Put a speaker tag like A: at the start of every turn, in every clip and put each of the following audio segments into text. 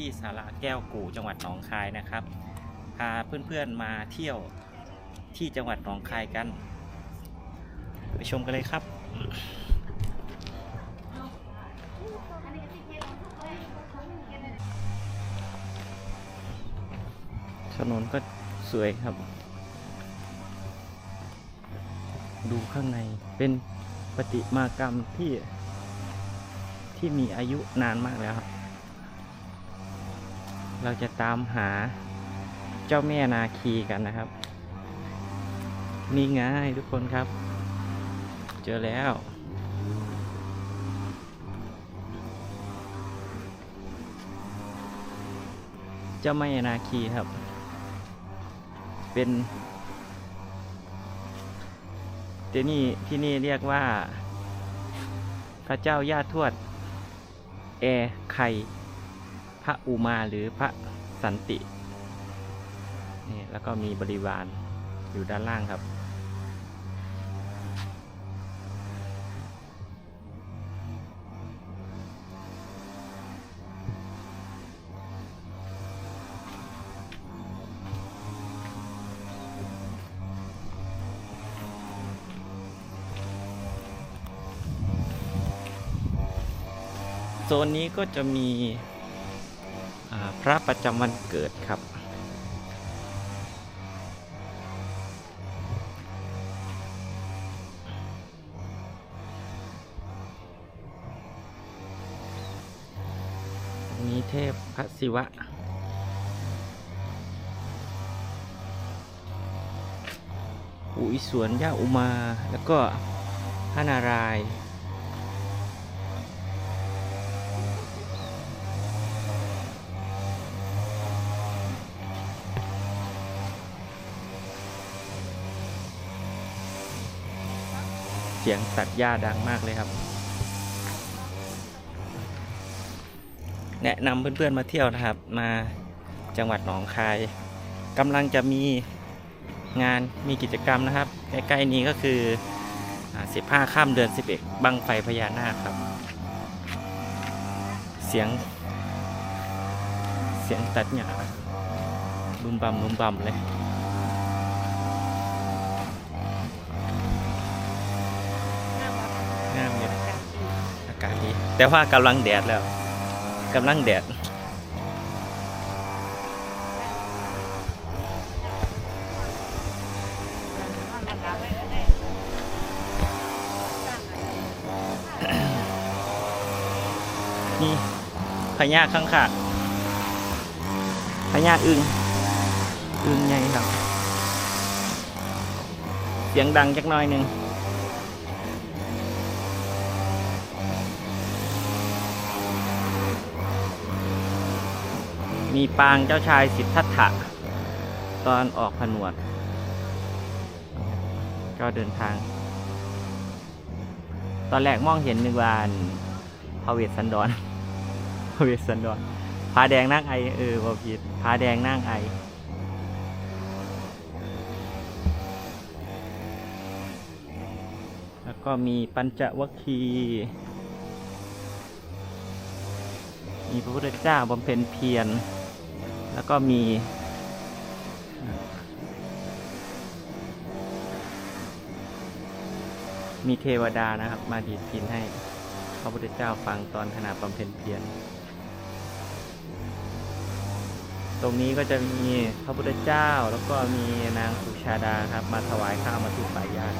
A: ที่สาราแก้วกู่จังหวัดหนองคายนะครับ พาเพื่อนๆมาเที่ยวที่จังหวัดหนองคายกัน ไปชมกันเลยครับถนนก็สวยครับ ดูข้างในเป็นปฏิมากรรมที่ที่มีอายุนานมากแล้วครับ เราจะตามหาเจ้าแม่นาคีกันนะครับ นี่ไงทุกคนครับ เจอแล้ว เจ้าแม่นาคีครับ เป็นที่นี่ที่นี่เรียกว่า พระเจ้าย่าทวด แอไข่ พระอุมาหรือพระสันตินี่แล้วก็มีบริวารอยู่ด้านล่างครับ โซนนี้ก็จะมี พระประจำวันเกิดครับ มีเทพพระศิวะอุยสวนย่าอุมา แล้วก็พระนารายณ์ เสียงตัดหญ้าดังมากเลยครับ แนะนำเพื่อนๆมาเที่ยวนะครับ มาจังหวัดหนองคายกำลังจะมีงานมีกิจกรรมนะครับ ใกล้ๆนี้ก็คืออ่า15 ข้ามเดือน 11 บังไฟพญานาคครับ เสียง เสียงตัดหญ้าบุมบัมบุมบัมเลย งามอยู่อากาศดี แต่ว่ากำลังแดดแล้วกำลังแดดนี่พญาข้างขาดพญาอึงอึงไงครับ เสียงดังจักน่อยหนึ่ง มีปางเจ้าชายสิทธัตถะตอนออกผนวด ก็เดินทาง ตอนแรกมองเห็นนึกว่านพระเวสสันดรพระเวสสันดรผาแดงนั่งไอเออบ่ผิดผาแดงนั่งไอแล้วก็มีปัญจวัคคีมีพระพุทธเจ้าบำเพ็ญเพียร แล้วก็มีมีเทวดานะครับ มาดีดพินให้พระพุทธเจ้าฟังตอนขณะบำเพ็ญเพียร ตรงนี้ก็จะมีพระพุทธเจ้าแล้วก็มีนางสุชาดาครับ มาถวายข้าวมาตุปายาต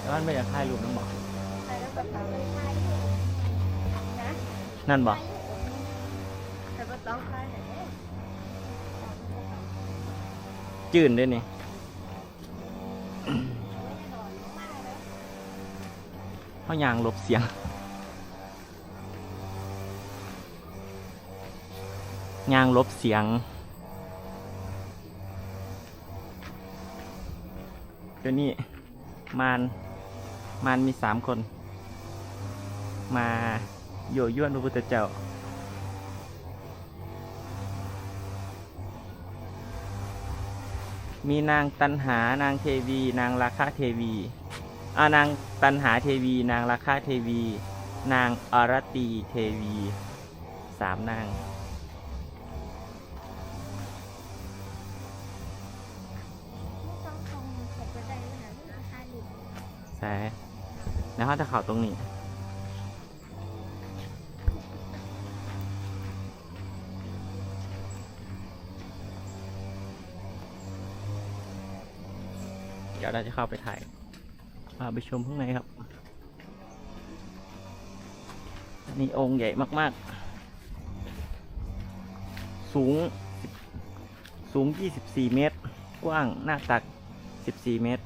A: แล้วมันไม่อยากถ่ายรูปน้ำบอกนั่นบอก จืนด้วยนี่ เขายางลบเสียง ยางลบเสียง เดี๋ยวนี้ มาน มานมีสามคน มาโยย่วนพระพุทธเจ้า มีนางตันหานางเทวี นางราคะเทวีอานางตันหาเทวี นางราคาเทวี นางอรตีเทวีสามนาง
B: ต้องคงเก็บไว้ได้ขนาดนี้ราคาหลิบ
A: ใช่ แล้วเขาจะเข่าตรงนี้ ยวเราจะเข้าไปถ่ายพาไปชมข้างในครับอันนี้องค์ใหญ่มากๆ สูง สูง 24 เมตร กว้างหน้าตัก 14 เมตร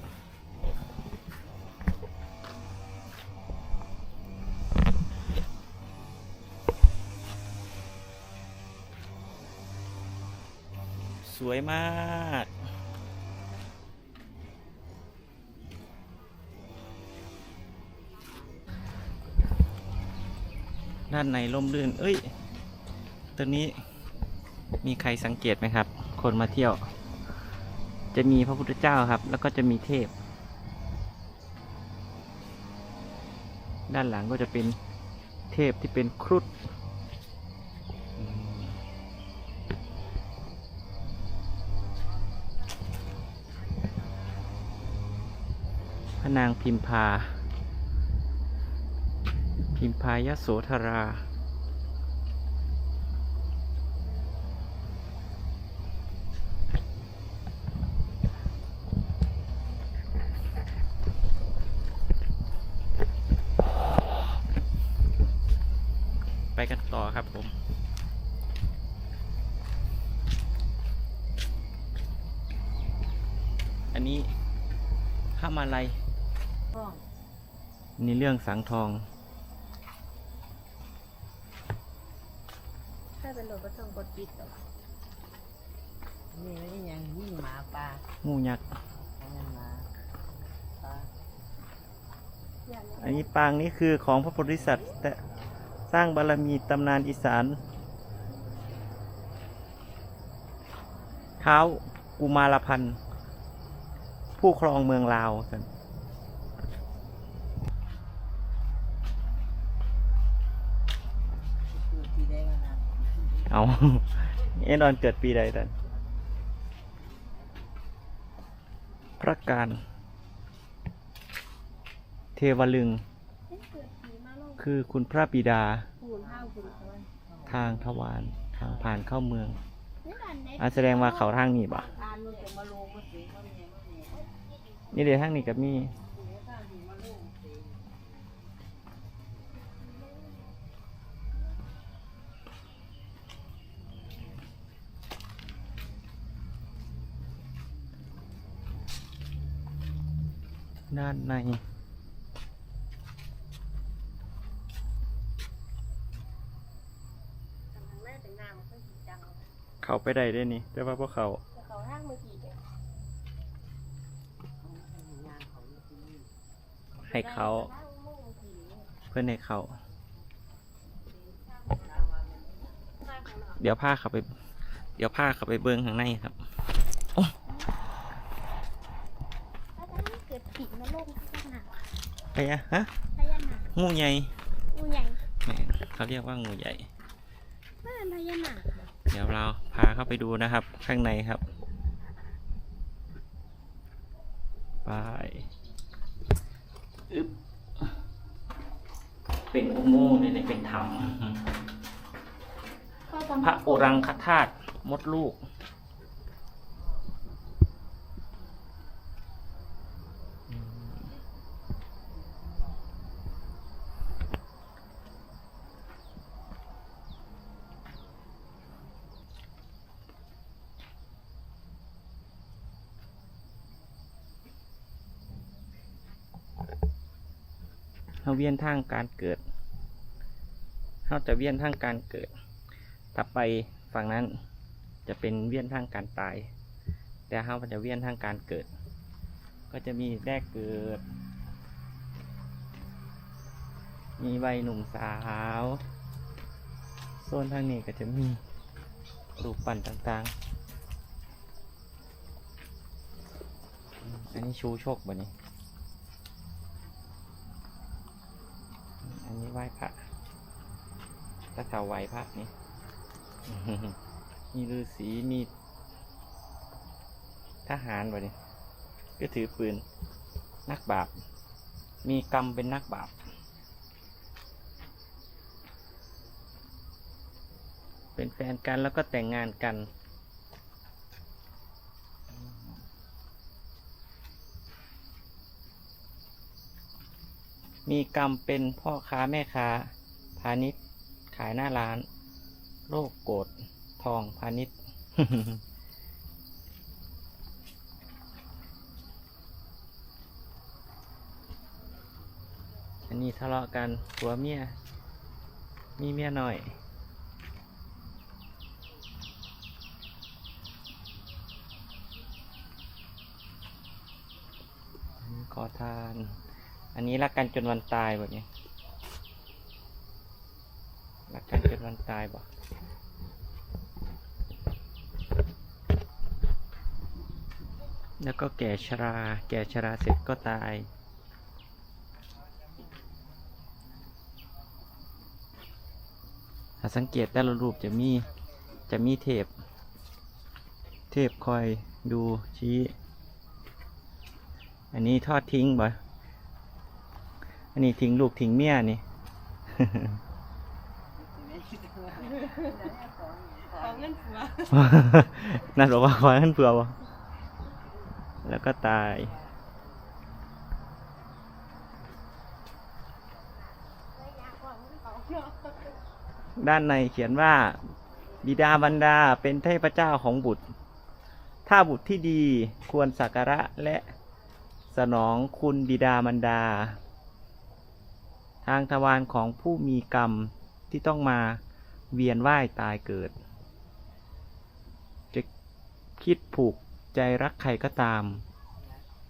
A: สวยมาก ด้านในร่มรื่น เอ้ยตรงนี้มีใครสังเกตไหมครับ คนมาเที่ยว จะมีพระพุทธเจ้าครับ แล้วก็จะมีเทพ ด้านหลังก็จะเป็นเทพที่เป็นครุฑพระนางพิมพา พิมพายโสธรา ไปกันต่อครับผมอันนี้ข้ามาลัย
B: ห้อง
A: นี่เรื่องสังทอง
B: ถ้าเป็นโหลดก็ต้องกดปิดหรอก
C: นี่ไม่ยังยิ่งหมาปลา
A: งูยักษ์
C: อันนั้นหมาปลา
B: อย่าง
A: อันนี้ปางนี้คือของพระโพธิสัตว์แต่สร้างบารมีตำนานอีสานเท้ากุมารพันธ์ผู้ครองเมืองลาวสัน เอาเอ็นดอนเกิดปีใดตันพระการ เทวลึง คือคุณพระบิดา ทางทวารทางผ่านเข้าเมืองอาแสดงว่าเขาทางนี้ป่ะ
C: นี่เนี่ย
A: นี่เดี๋ยวทางนี้กับมี ด้านใน
B: ทางแรกเป็นน้ำมันก็สีจังเอา
A: เขาไปได้ได้นี่ แต่ว่าพวกเขา
B: แต่เขาห้างเมื่อกี้เนี่ย
C: งานของที่นี่
A: ให้เขา
B: ห้างโม่งผีเนี่ย
A: เพื่อนให้เขา
B: ห้างของเรา
A: เดี๋ยวพาเขาไป เดี๋ยวพาเขาไปเบิ้งข้างในครับ
B: ถ้าจะให้เกิดผีมาโลกพญานาค
A: ไปอะฮะ
B: พญานาค
A: งูใหญ่
B: งูใหญ่
A: แหม่เขาเรียกว่างูใหญ่
B: ไม่เป็นพญานาค
A: เดี๋ยวเราพาเข้าไปดูนะครับ ข้างในครับไปอึ๊บเป็นอุโมงค์เนี่ยเป็นถ้ำ
B: ก็ต้อง
A: พระโอรังคธาตุมดลูก เราเวียนทางการเกิดเราจะเวียนทางการเกิด ถ้าไปฝั่งนั้นจะเป็นเวียนทางการตาย แต่เราจะเวียนทางการเกิด ก็จะมีแรกเกิด มีวัยหนุ่มสาวโซนทางนี้ก็จะมีรูปปั้นต่างๆ อันนี้ชูโชคบ่นี้ นี่ไหว้พระถ้าเสาไหว้พระนี่มีฤาษีมีทหารวะเนี่ยก็ถือปืน นักบาป มีกรรมเป็นนักบาป เป็นแฟนกันแล้วก็แต่งงานกัน มีกรรมเป็นพ่อค้าแม่ค้า พาณิชย์ ขายหน้าร้าน โรคโกรธทองพาณิชย์อันนี้ทะเลาะกันผัวเมีย มีเมียหน่อยขอทาน อันนี้รักกันจนวันตายแบบนี้รักกันจนวันตายบ่แล้วก็แก่ชรา แก่ชราเสร็จก็ตาย ถ้าสังเกตแต่ละรูปจะมี จะมีเทปเทปคอยดูชี้ อันนี้ทอดทิ้งบ่ อันนี้ทิ้งลูกทิ้งเมียนี่
C: ขอเงินผัว
A: นั่นบอกว่าขอให้เผื่อบ่แล้วก็ตาย ด้านในเขียนว่า บิดาบรรดาเป็นเทพเจ้าของบุตร ถ้าบุตรที่ดีควรสักการะและสนองคุณบิดามารดา ทางทวารของผู้มีกรรมที่ต้องมาเวียนว่ายตายเกิด จะคิดผูกใจรักใครก็ตาม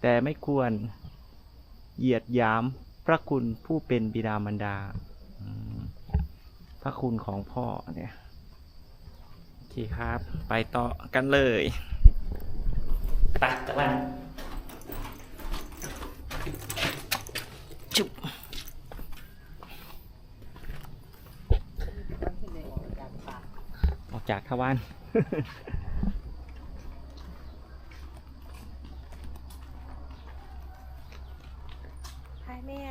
A: แต่ไม่ควรเหยียดหยามพระคุณผู้เป็นบิดามารดาอืมพระคุณของพ่อเนี่ยโอเคครับ ไปต่อกันเลยตัดตะวันจุบ
C: คนที่ได้ออกจากปาก
A: ออก จากทวาร
B: พายแม่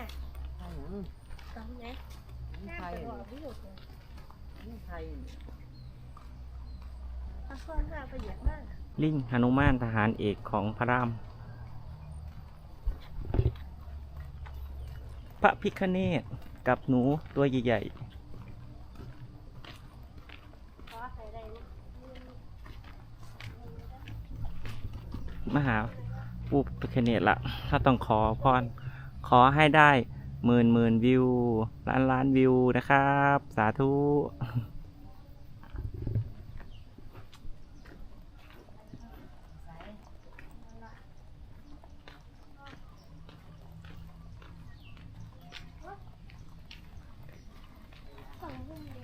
C: ไทยหยัง
B: ตอนไหน
C: นี่
B: หน้า
C: ไทย
B: ไปบอกพี่หยุดเลย
C: นี่ไทย
B: เอาข้อนหน้าไปเหยียบมาก
A: ลิงหนุมานทหารเอกของพระราม พระพิคเนตกับหนูตัวใหญ่
B: ข ม
A: หาผู้พิคเนตละถ้าต้องขอพรขอให้ได้หมื่นหมื่นวิว ล้านล้านวิวนะครับ สาธุ
B: ฝั่งรุ่มดีว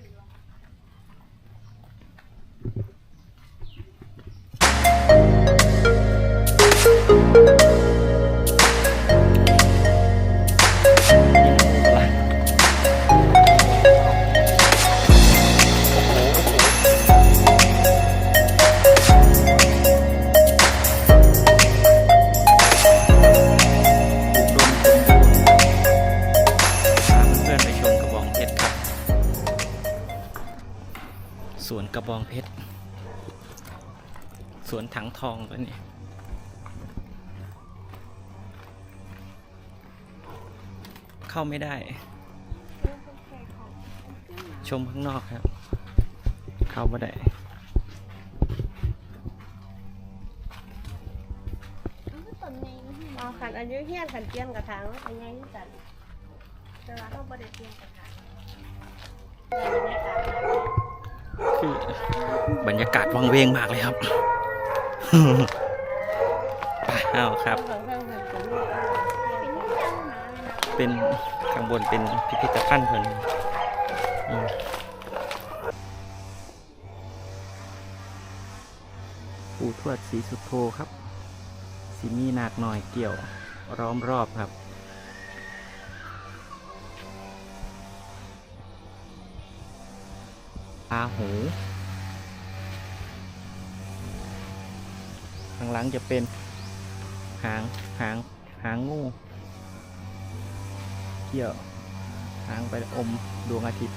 B: ะ
A: พ วนกระบองเพชร สวนถังทองตัวนี้เข้าไม่ได้ ชมข้างนอกครับ เข้าไม่ได้
B: มันก็ต้นใหญ่นะพี่
D: เอาขันอายุเฮียนขันเตียนกระถางอันใหญ่ที่สุด
B: แต่ว่าเราไม่ได้เตรียมกระถาง
A: คือบรรยากาศวังเวงมากเลยครับไปเอาครับ
D: เป็
B: น
A: ข้างบนเป็นพิพิธภัณฑ์เพิ่นปู่ทวดสีสุดโธครับสีมีหนักหน่อยเกี่ยว ร้อมรอบครับ ราหู ข้างหลังจะเป็นหางหางหางงูเกี่ยวหางไปอมดวงอาทิตย์